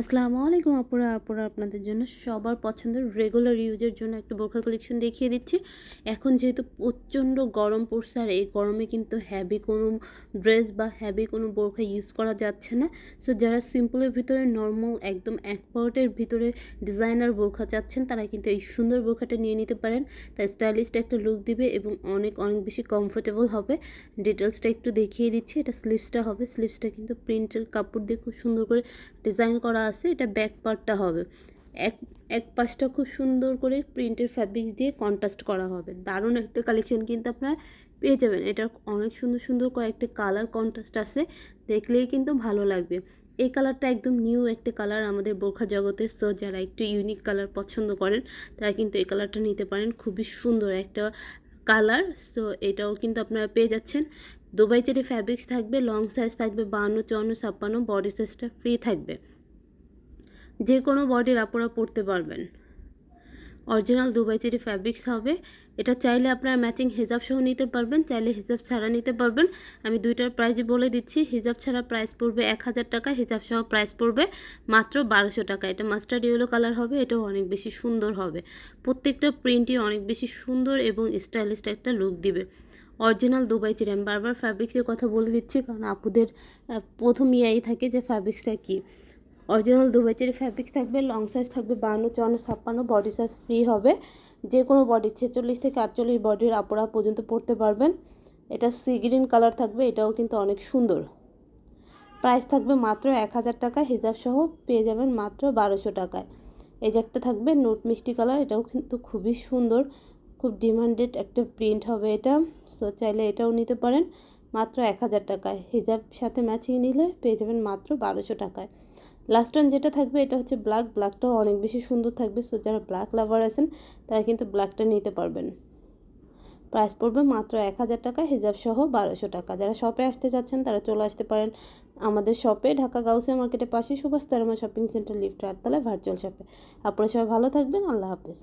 আসসালামু আলাইকুম আপুরা আপুরা আপনাদের জন্য সবার পছন্দের রেগুলার ইউজের জন্য একটা বোরখা কালেকশন দেখিয়ে দিচ্ছি। এখন যেহেতু প্রচণ্ড গরম পড়ছে আর এই গরমে কিন্তু হ্যাভি কোনো ড্রেস বা হ্যাভি কোনো বোরখা ইউজ করা যাচ্ছে না। সো যারা সিম্পলের ভিতরে নর্মাল একদম এক পার্টের ভিতরে ডিজাইনার বোরখা চাচ্ছেন, তারা কিন্তু এই সুন্দর বোরখাটা নিয়ে নিতে পারেন। তাই স্টাইলিশটা একটা লুক দিবে এবং অনেক অনেক বেশি কমফোর্টেবল হবে। ডিটেলসটা একটু দেখিয়ে দিচ্ছি, এটা স্লিভসটা হবে। স্লিভসটা কিন্তু প্রিন্টের কাপড় দিয়ে খুব সুন্দর করে ডিজাইন করা আছে, এটা ব্যাক পার্টটা হবে। এক এক পাশটা খুব সুন্দর করে প্রিন্টের ফ্যাব্রিক দিয়ে কন্ট্রাস্ট করা হবে। দারুণ একটা কালেকশন কিন্তু আপনারা পেয়ে যাবেন। এটা অনেক সুন্দর সুন্দর কয়েকটা কালার কন্ট্রাস্ট আছে, দেখলেই কিন্তু ভালো লাগবে। এই কালারটা একদম নিউ একটা কালার আমাদের বোরখা জগতের সো যারা একটু ইউনিক কালার পছন্দ করেন, তারা কিন্তু এই কালারটা নিতে পারেন। খুবই সুন্দর একটা কালার সো এটাও কিন্তু আপনারা পেয়ে যাচ্ছেন। দুবাই চেরি ফ্যাব্রিক্স থাকবে লং সাইজ থাকবে বান্ন চুয়ান্ন, ছাপ্পান্ন বডি সাইজটা ফ্রি থাকবে। যে কোনো বডির আপনারা পরতে পারবেন। অরিজিনাল দুবাই চেরি ফ্যাব্রিক্স হবে। এটা চাইলে আপনারা ম্যাচিং হিজাব সহ নিতে পারবেন, চাইলে হিজাব ছাড়া নিতে পারবেন। আমি দুইটার প্রাইজই বলে দিচ্ছি, হিজাব ছাড়া প্রাইস পড়বে এক হাজার টাকা, হিজাব সহ প্রাইস পড়বে মাত্র বারোশো টাকা। এটা মাস্টার্ড ইয়েলো কালার হবে, এটাও অনেক বেশি সুন্দর হবে। প্রত্যেকটা প্রিন্টই অনেক বেশি সুন্দর এবং স্টাইলিশ একটা লুক দিবে। অরিজিনাল দুবাই চেরি আমি বারবার ফ্যাব্রিক্সের কথা বলে দিচ্ছি, কারণ আপুদের প্রথম ইয়াই থাকে যে ফ্যাব্রিক্সটা কী। অরিজিনাল দুবাইচের ফ্যাব্রিক্স থাকবে লং সাইজ থাকবে বান্ন চুয়ান্ন, ছাপ্পান্ন বডি সাইজ ফ্রি হবে। যে কোনো বডি ছেচল্লিশ থেকে আটচল্লিশ বডির আপরা পর্যন্ত পড়তে পারবেন। এটা সি গ্রিন কালার থাকবে, এটাও কিন্তু অনেক সুন্দর। প্রাইস থাকবে মাত্র এক হাজার টাকা, হিজাব সহ পেয়ে যাবেন মাত্র বারোশো টাকায়। এই যে একটা থাকবে নোট মিষ্টি কালার এটাও কিন্তু খুবই সুন্দর। খুব ডিমান্ডেড একটা প্রিন্ট হবে এটা সো চাইলে এটাও নিতে পারেন। মাত্র এক হাজার টাকায়। হিজাব সাথে ম্যাচিং নিলে পেয়ে যাবেন মাত্র বারোশো টাকায়। লাস্ট ওয়ান যেটা থাকবে, এটা হচ্ছে ব্ল্যাক ব্ল্যাকটাও অনেক বেশি সুন্দর থাকবে। সো যারা ব্ল্যাক লাভার আছেন, তারা কিন্তু ব্ল্যাকটা নিতে পারবেন। প্রাইস পড়বে মাত্র এক হাজার টাকা, হিজাব সহ বারোশো টাকা। যারা শপে আসতে চাচ্ছেন, তারা চলে আসতে পারেন আমাদের শপে ঢাকা গাউসিয়া মার্কেটের পাশে সুভাষ তারমা শপিং সেন্টার লিফট আটতলায় ভার্চুয়াল শপে আপনারা সবাই ভালো থাকবেন। আল্লাহ হাফেজ।